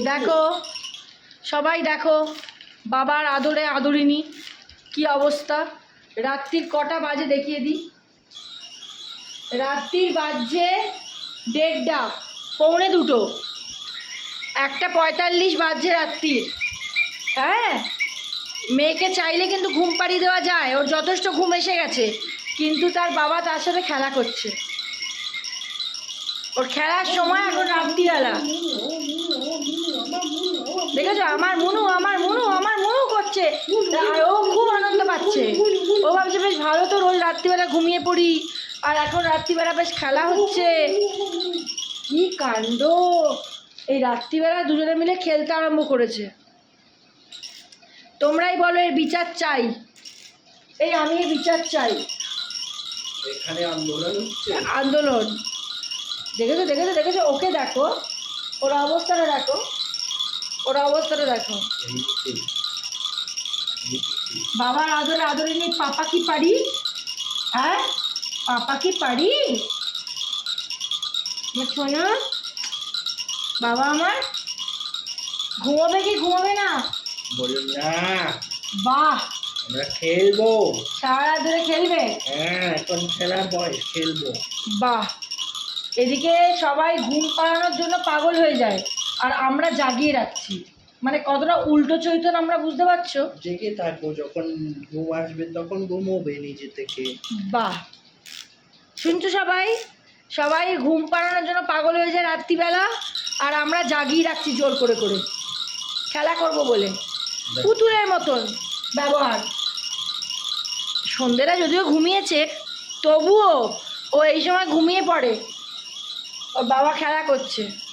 দেখো, সবাই দেখো, বাবার আদরে আদরিনি কি অবস্থা? রাত্রির কটা বাজে দেখিয়ে দিই। রাত্রির বাজছে দেড়টা, পৌনে দুটো। একটা পঁয়তাল্লিশ বাজছে রাত্রির। হ্যাঁ? মেয়েকে চাইলে কিন্তু ঘুম পাড়িয়ে দেওয়া যায়, ওর যথেষ্ট ঘুম এসে গেছে, কিন্তু তার বাবা তার সাথে খেলা করছে। ওর খেলার সময় এখন রাত্রিবেলা। আমার মনু আমার মনু আমার মুনু করছে। আর ও খুব আনন্দ পাচ্ছে। ও ভাবছে বেশ ভালো তো রোজ রাত্রিবেলা ঘুমিয়ে পড়ি। আর এখন রাত্রিবেলা বেশ খেলা হচ্ছে। কি কাণ্ড! এই রাত্রিবেলা দুজনে মিলে খেলতে আরম্ভ করেছে। তোমরাই বলো এর বিচার চাই। এই আমি বিচার চাই। এখানে আন্দোলন আন্দোলন। দেখেছ দেখেছ দেখেছ? ওকে দেখো। ওর অবস্থাটা দেখো। ওর অবস্থাটা দেখো। বাবার আদরে আদরে নেই পাপা কি পারি? হ্যাঁ? পাপা কি পারি? বাবা আমার ঘুমাবে কি ঘুমাবে না? বলুন না। বাহ! আমরা খেলব। সারা ধরে খেলবে? হ্যাঁ এখন খেলার বয়স খেলব। বাহ! এদিকে সবাই ঘুম পাড়ানোর জন্য পাগল হয়ে যায়। আর আমরা জাগিয়ে রাখছি। মানে কতটা উল্টো চৈতন আমরা বুঝতে পারছ? জেগে থাকব যখন ঘুম আসবে তখন ঘুমোবে নিজে থেকে। বাহ। শুনছো সবাই? সবাই ঘুম পাড়ানোর জন্য পাগল হয়ে যায় রাত্রিবেলা আর আমরা জাগিয়ে রাখছি জোর করে করে। খেলা করব বলে। পুতুলের মতন ব্যবহার। সন্ধ্যেরা যদিও ঘুমিয়েছে তবুও ও এই সময় ঘুমিয়ে পড়ে। ওর বাবা খেলা করছে।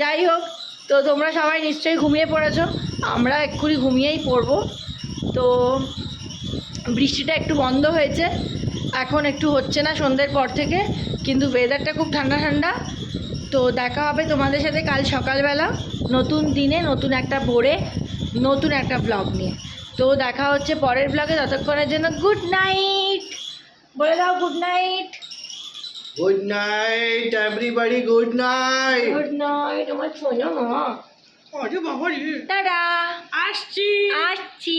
যাই হোক, তো তোমরা সবাই নিশ্চয়ই ঘুমিয়ে পড়েছো। আমরা এক্ষুনি ঘুমিয়েই পড়ব। তো বৃষ্টিটা একটু বন্ধ হয়েছে। এখন একটু হচ্ছে না সন্ধ্যের পর থেকে, কিন্তু ওয়েদারটা খুব ঠান্ডা ঠান্ডা। তো দেখা হবে তোমাদের সাথে কাল সকালবেলা, নতুন দিনে, নতুন একটা ভোরে, নতুন একটা ব্লগ নিয়ে। তো দেখা হচ্ছে পরের ব্লগে ততক্ষণের জন্য গুড নাইট বলে দাও good night good night everybody good night good night আমার শোনো মা। আরে বাবা রে টাটা। আসছি। আসছি।